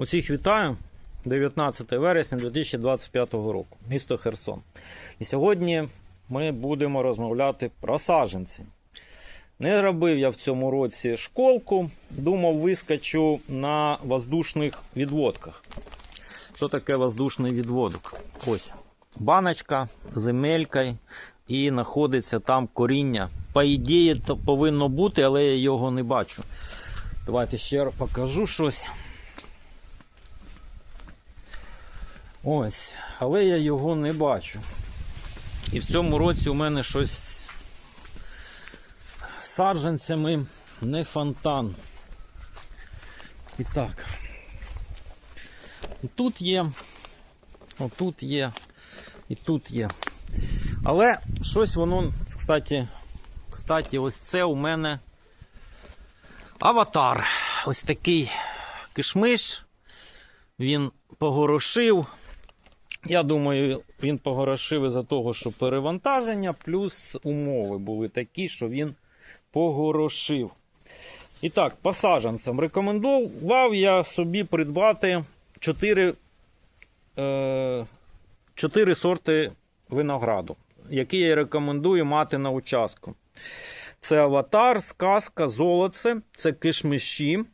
Усіх вітаю. 19 вересня 2025 року, місто Херсон. І сьогодні ми будемо розмовляти про саджанці. Не робив я в цьому році школку, думав, вискочу на воздушних відводках. Що таке воздушний відводок? Ось баночка з земелькою і знаходиться там коріння. По ідеї, то повинно бути, але я його не бачу. Давайте ще покажу щось. Ось, але я його не бачу. І в цьому році у мене щось з саджанцями не фонтан. І так. Тут є, отут є, і тут є. Але щось воно, кстати, кстати, ось це у мене аватар. Ось такий кишмиш. Він погорошив. Я думаю, він погорошив із-за того, що перевантаження, плюс умови були такі, що він погорошив. І так, по рекомендував я собі придбати 4, е, 4 сорти винограду, які я рекомендую мати на участку. Це аватар, сказка, золоце, це кишмиші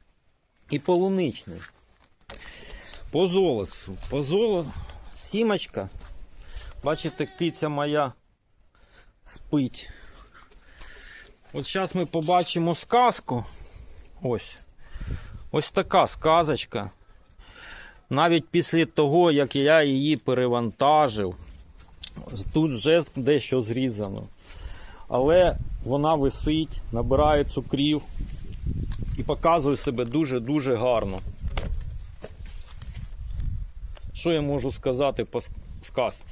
і полуничний. По золотцю. По золоту. Сімочка. Бачите, киця моя спить. От зараз ми побачимо сказку. Ось. Ось така сказочка. Навіть після того, як я її перевантажив, тут вже дещо зрізано. Але вона висить, набирає цукрів і показує себе дуже-дуже гарно. Що я можу сказати по сказці?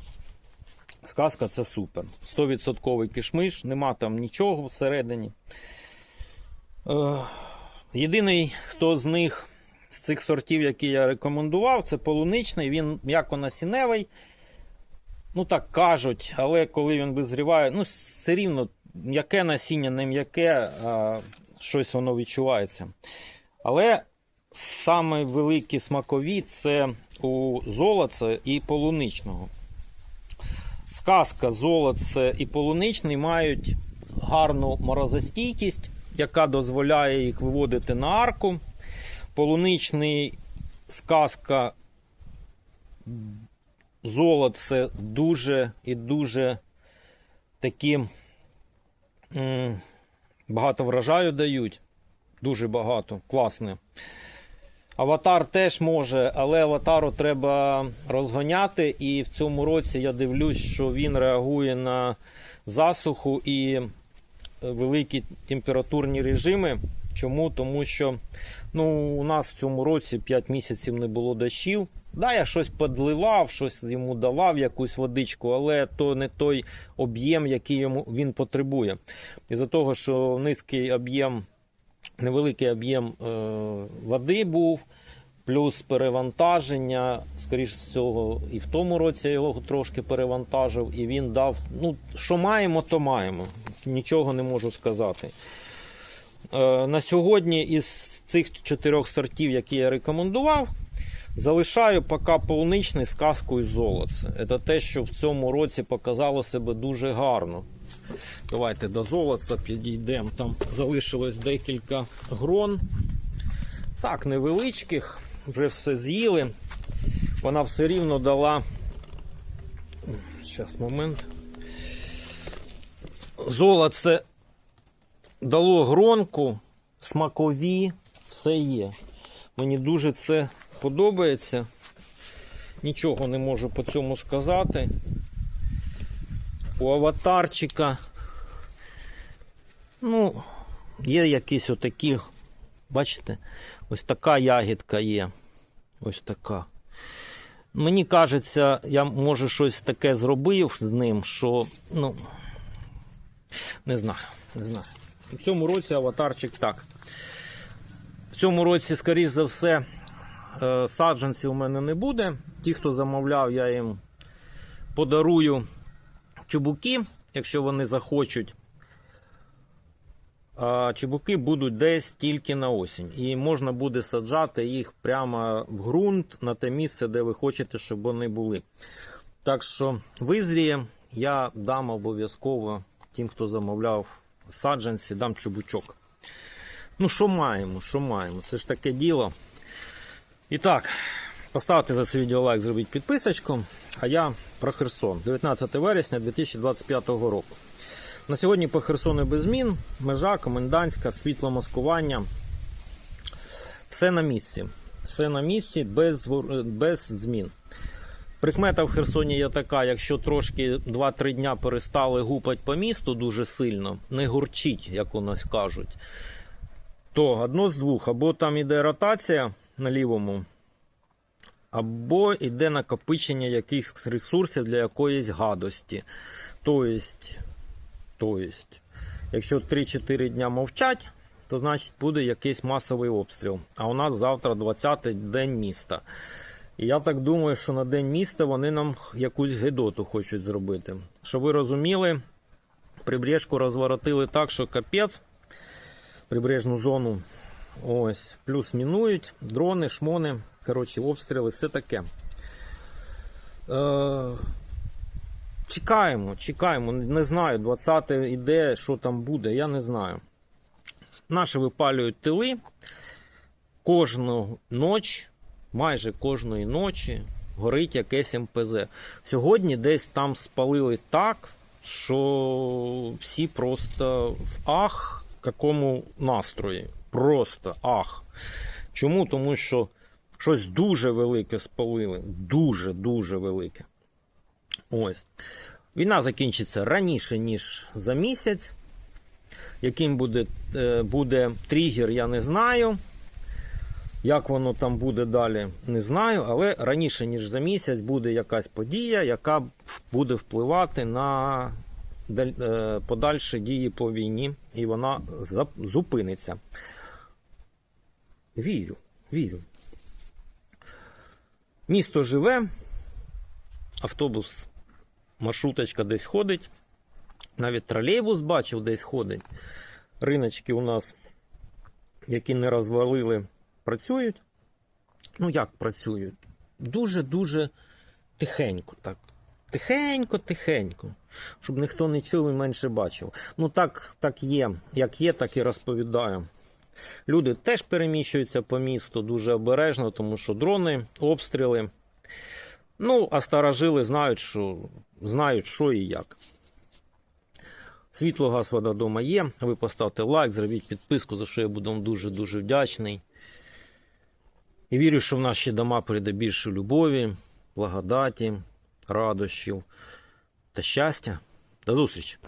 Сказка це супер. 100% кишмиш, нема там нічого всередині. Е, єдиний, хто з них, з цих сортів, які я рекомендував, це полуничний, він м'яко-насінневий. Ну так кажуть, але коли він визріває, ну все рівно м'яке насіння, не м'яке, а щось воно відчувається. Але саме великі смакові це у золоце і полуничного. Сказка, золоце і полуничний мають гарну морозостійкість, яка дозволяє їх виводити на арку. Полуничний сказка золоце дуже і дуже такі багато врожаю дають. Дуже багато, класне. Аватар теж може, але аватару треба розганяти. І в цьому році я дивлюсь, що він реагує на засуху і великі температурні режими. Чому? Тому що ну, у нас в цьому році 5 місяців не було дощів. Да, я щось подливав, щось йому давав, якусь водичку, але то не той об'єм, який йому він потребує. Із-за того, що низький об'єм невеликий об'єм е, води був, плюс перевантаження. Скоріше всього, і в тому році я його трошки перевантажив, і він дав. Ну, що маємо, то маємо. Нічого не можу сказати. Е, на сьогодні із цих чотирьох сортів, які я рекомендував, залишаю поки полуничний з казкою золоце. Це те, що в цьому році показало себе дуже гарно. Давайте до золота підійдемо. Там залишилось декілька грон. Так, невеличких, вже все з'їли. Вона все рівно дала. Зараз, момент. Золоце дало гронку, смакові, все є. Мені дуже це подобається. Нічого не можу по цьому сказати. У аватарчика. Ну, є якісь отакі, бачите, ось така ягідка є. Ось така. Мені кажеться, я може щось таке зробив з ним, що, ну, не знаю, не знаю. У цьому році аватарчик так. В цьому році, скоріш за все, е, саджанців у мене не буде. Ті, хто замовляв, я їм подарую чубуки, якщо вони захочуть. а чебуки будуть десь тільки на осінь. І можна буде саджати їх прямо в ґрунт на те місце, де ви хочете, щоб вони були. Так що визріє, я дам обов'язково тим, хто замовляв саджанці, дам чебучок. Ну, що маємо? Що маємо? Це ж таке діло. І так, поставте за це відео лайк, зробіть підписочку. А я про Херсон. 19 вересня 2025 року. На сьогодні по Херсону без змін, межа, комендантська, світло маскування. Все на місці. Все на місці без, без змін. Прикмета в Херсоні є така, якщо трошки 2-3 дня перестали гупати по місту дуже сильно, не гурчить, як у нас кажуть, то одно з двох, або там іде ротація на лівому, або йде накопичення якихось ресурсів для якоїсь гадості. Тобто, тобто якщо 3-4 дня мовчать, то значить буде якийсь масовий обстріл. А у нас завтра 20-й день міста. І я так думаю, що на день міста вони нам якусь гидоту хочуть зробити. Щоб ви розуміли, прибережку розворотили так, що капець, прибережну зону. Ось, плюс мінують, дрони, шмони, коротше, обстріли, все таке. Е, чекаємо, чекаємо. Не знаю, 20 іде, що там буде, я не знаю. Наші випалюють тили кожну ніч, майже кожної ночі горить якесь МПЗ. Сьогодні десь там спалили так, що всі просто в ах, якому настрої. Просто ах. Чому? Тому що щось дуже велике спалили. Дуже, дуже велике. Ось. Війна закінчиться раніше, ніж за місяць. Яким буде, е, буде тригер, я не знаю. Як воно там буде далі, не знаю, але раніше, ніж за місяць, буде якась подія, яка буде впливати на е, подальші дії по війні, і вона зупиниться. Вірю, вірю. Місто живе, автобус, маршруточка десь ходить. Навіть тролейбус бачив, десь ходить. Риночки у нас, які не розвалили, працюють. Ну, як працюють? Дуже-дуже тихенько. так. Тихенько, тихенько. Щоб ніхто не чув і менше бачив. Ну, так, так є. Як є, так і розповідаю. Люди теж переміщуються по місту дуже обережно, тому що дрони, обстріли. Ну, а старожили знають, що, знають, що і як. Світло, газ, вода вдома є. Ви поставте лайк, зробіть підписку, за що я буду вам дуже-дуже вдячний. І вірю, що в наші дома прийде більше любові, благодаті, радощів та щастя. До зустрічі!